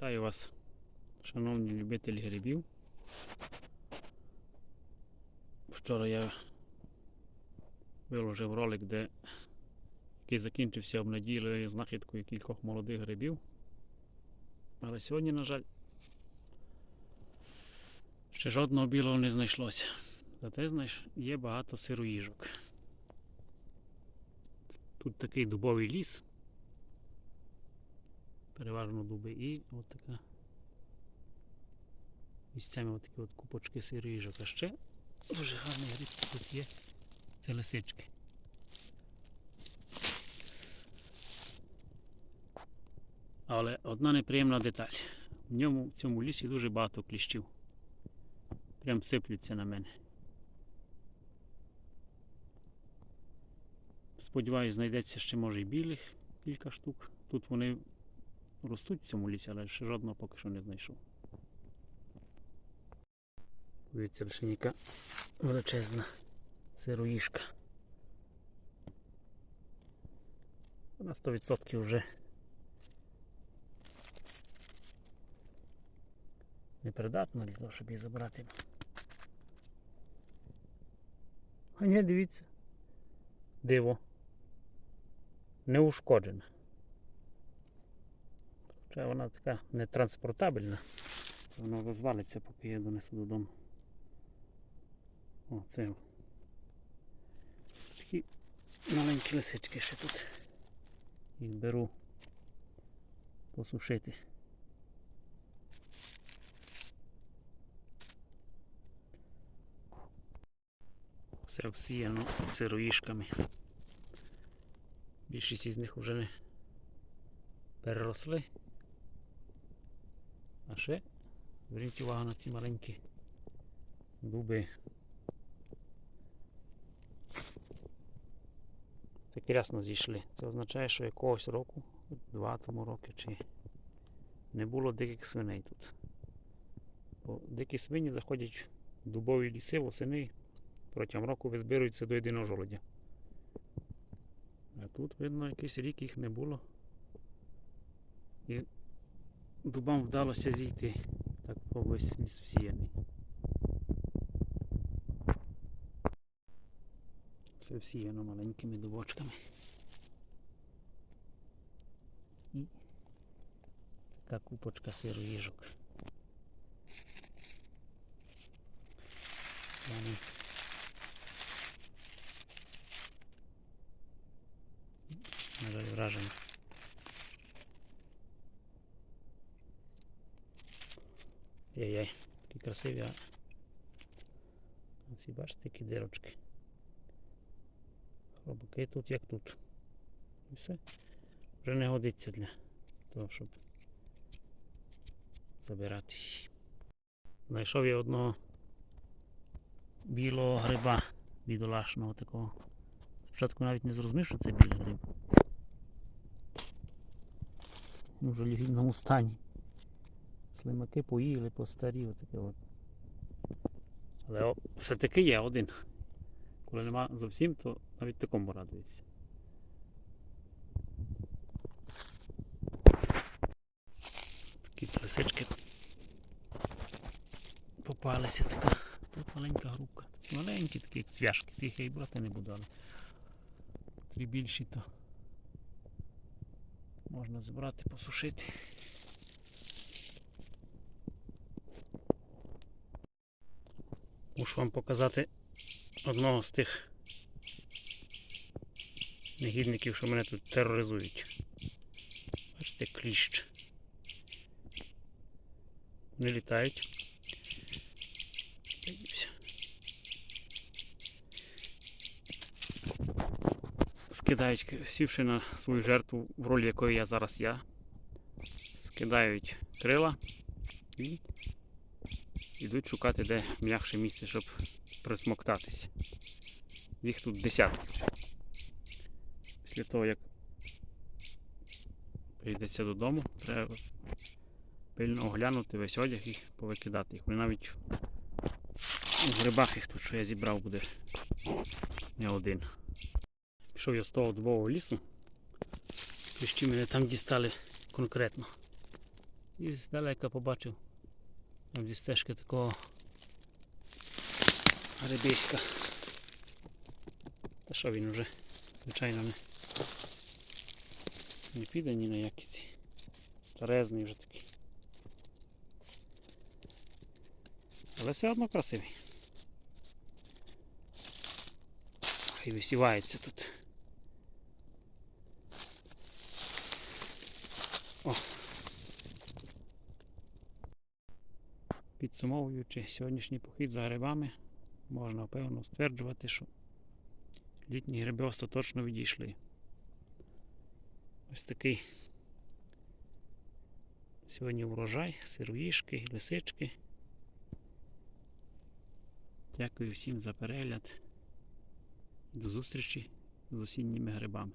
Вітаю вас, шановні любителі грибів. Вчора я виложив ролик, де який закінчився обнадійливою знахідкою кількох молодих грибів. Але сьогодні, на жаль, ще жодного білого не знайшлося. Зате знаєш, є багато сироїжок. Тут такий дубовий ліс. Переважно дуби і от така місцями от такі от купочки сироїжок. А ще дуже гарний гриб тут є. Це лисички. Але одна неприємна деталь. В ньому в цьому лісі дуже багато кліщів. Прям сиплються на мене. Сподіваюсь, знайдеться ще може і білих кілька штук. Тут вони ростуть в цьому лісі, але ще жодного поки що не знайшов. Дивіться, яка величезна сироїшка. На 100% вже непридатна для того, щоб її забрати. А ні, дивіться. Диво. Не ушкоджена. Хоча вона така нетранспортабельна. Вона розвалиться, поки я донесу додому. О, це такі маленькі лисички ще тут. Їх беру посушити. Все всіяно сироїшками. Більшість із них вже не переросли. А ще зверніть увагу на ці маленькі дуби. Так рясно зійшли. Це означає, що якогось року, два тому роки, чи не було диких свиней тут. Бо дикі свині заходять в дубові ліси восени, протягом року визбируються до єдиного жолодя. А тут, видно, якийсь рік їх не було. І дубам вдалося зійти. Так увесь ліс всіяний. Все всіяно маленькими дубочками. І така купочка сироїжок. Вони на вражені. Яй-яй, такі красиві, а всі бачите, які дирочки. Хробаки тут як тут. І все. Вже не годиться для того, щоб забирати. Знайшов я одного білого гриба бідолашного такого. Спочатку навіть не зрозумів, що це білий гриб. Він вже в лігідному стані. Слимаки поїли, постарі, отаке от. Але все-таки є один. Коли нема зовсім, то навіть такому радується. Такі лисички попалися така. Тут маленька грубка. Маленькі такі як цвяшки, тих я й брати не буду, але три більші то можна збирати, посушити. Мушу вам показати одного з тих негідників, що мене тут тероризують. Бачите, кліщ. Вони літають. Скидають, сівши на свою жертву, в ролі якої я зараз я. Скидають крила і йдуть шукати, де м'якше місце, щоб присмоктатись. Їх тут десятки. Після того, як прийдеться додому, треба пильно оглянути весь одяг і повикидати їх. Навіть у грибах їх тут, що я зібрав, буде не один. Пішов я з того дубового лісу. Кліщі мене там дістали конкретно. І здалека побачив зі стежки такого грибиська. Та що він вже, звичайно, не, не піде ні на які ці. Старезний вже такий. Але все одно красивий. Хай висівається тут. О. Підсумовуючи сьогоднішній похід за грибами, можна певно стверджувати, що літні гриби остаточно відійшли. Ось такий сьогодні урожай, сироїшки, лисички. Дякую всім за перегляд. До зустрічі з осінніми грибами.